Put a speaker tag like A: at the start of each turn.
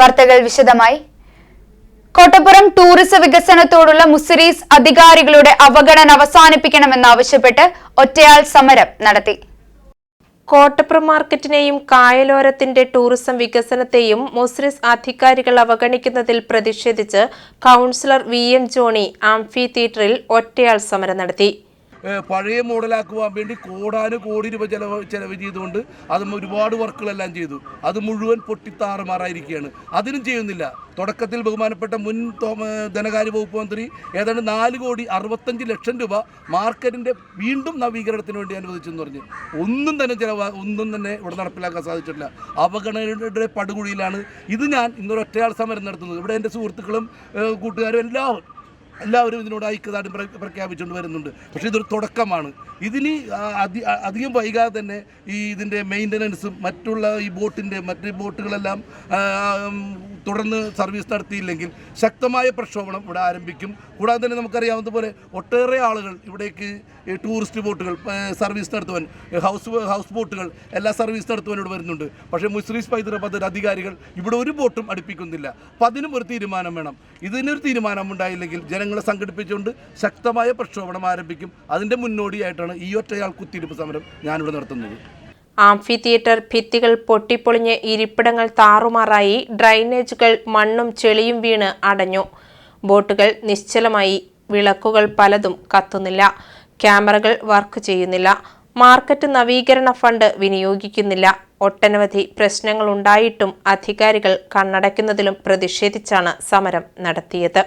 A: വാർത്തകൾ വിശദമായി. കോട്ടപ്പുറം ടൂറിസം വികസനത്തോടുള്ള മുസിരീസ് അധികാരികളുടെ അവഗണന അവസാനിപ്പിക്കണമെന്നാവശ്യപ്പെട്ട് ഒറ്റയാൾ സമരം നടത്തി.
B: കോട്ടപ്പുറം മാർക്കറ്റിനെയും കായലോരത്തിന്റെ ടൂറിസം വികസനത്തെയും മുസ്രിസ് അധികാരികൾ അവഗണിക്കുന്നതിൽ പ്രതിഷേധിച്ച് കൌൺസിലർ വി എം ജോണി ആംഫി തിയേറ്ററിൽ ഒറ്റയാൾ സമരം നടത്തി.
C: പഴയ മോഡലാക്കുവാൻ വേണ്ടി കോടാന് കോടി രൂപ ചെലവ് ചെലവ് ചെയ്തുകൊണ്ട് അത് ഒരുപാട് വർക്കുകളെല്ലാം ചെയ്തു. അത് മുഴുവൻ പൊട്ടിത്താറുമാറായിരിക്കുകയാണ്. അതിനും ചെയ്യുന്നില്ല. തുടക്കത്തിൽ ബഹുമാനപ്പെട്ട മുൻ ധനകാര്യ വകുപ്പ് മന്ത്രി ഏതാണ്ട് നാല് കോടി അറുപത്തഞ്ച് ലക്ഷം രൂപ മാർക്കറ്റിന്റെ വീണ്ടും നവീകരണത്തിന് വേണ്ടി അനുവദിച്ചെന്ന് പറഞ്ഞു. ഒന്നും തന്നെ ചിലവാ ഒന്നും തന്നെ ഇവിടെ നടപ്പിലാക്കാൻ സാധിച്ചിട്ടില്ല. അവഗണനയുടെ പടുകുഴിയിലാണ് ഇത് ഞാൻ ഇന്നൊരു ഒറ്റയാൾ സമരം നടത്തുന്നത്. ഇവിടെ എന്റെ സുഹൃത്തുക്കളും കൂട്ടുകാരും എല്ലാവരും എല്ലാവരും ഇതിനോട് ഐക്യദാർഢ്യം പ്രഖ്യാപിച്ചുകൊണ്ട് വരുന്നുണ്ട്. പക്ഷേ ഇതൊരു തുടക്കമാണ്. ഇതിന് അധികം വൈകാതെ തന്നെ ഈ ഇതിന്റെ മെയിന്റനൻസും മറ്റുള്ള ഈ ബോട്ടിന്റെ മറ്റ് ബോട്ടുകളെല്ലാം തുടർന്ന് സർവീസ് നടത്തിയില്ലെങ്കിൽ ശക്തമായ പ്രക്ഷോഭണം ഇവിടെ ആരംഭിക്കും. കൂടാതെ തന്നെ നമുക്കറിയാവുന്നതുപോലെ ഒട്ടേറെ ആളുകൾ ഇവിടേക്ക് ടൂറിസ്റ്റ് ബോട്ടുകൾ സർവീസ് നടത്തുവാൻ ഹൗസ് ഹൗസ് ബോട്ടുകൾ എല്ലാ സർവീസ് നടത്തുവാൻ ഇവിടെ വരുന്നുണ്ട്. പക്ഷേ മുസ്ലിംസ് പൈതൃക പദ്ധതി അധികാരികൾ ഇവിടെ ഒരു ബോട്ടും അടുപ്പിക്കുന്നില്ല. അപ്പം അതിനും ഒരു തീരുമാനം വേണം. ഇതിനൊരു തീരുമാനം ഉണ്ടായില്ലെങ്കിൽ ജനങ്ങളെ സംഘടിപ്പിച്ചുകൊണ്ട് ശക്തമായ പ്രക്ഷോഭണം ആരംഭിക്കും. അതിന്റെ മുന്നോടിയായിട്ടാണ് ഈ ഒറ്റയാൾ കുത്തിയിരിപ്പ് സമരം ഞാനിവിടെ നടത്തുന്നത്.
B: ആംഫി തിയേറ്റർ ഭിത്തികൾ പൊട്ടിപ്പൊളിഞ്ഞ് ഇരിപ്പിടങ്ങൾ താറുമാറായി ഡ്രൈനേജുകൾ മണ്ണും ചെളിയും വീണ് അടഞ്ഞു. ബോട്ടുകൾ നിശ്ചലമായി വിളക്കുകൾ പലതും കത്തുന്നില്ല. ക്യാമറകൾ വർക്ക് ചെയ്യുന്നില്ല. മാർക്കറ്റ് നവീകരണ ഫണ്ട് വിനിയോഗിക്കുന്നില്ല. ഒട്ടനവധി പ്രശ്നങ്ങളുണ്ടായിട്ടും അധികാരികൾ കണ്ണടയ്ക്കുന്നതിലും പ്രതിഷേധിച്ചാണ് സമരം നടത്തിയത്.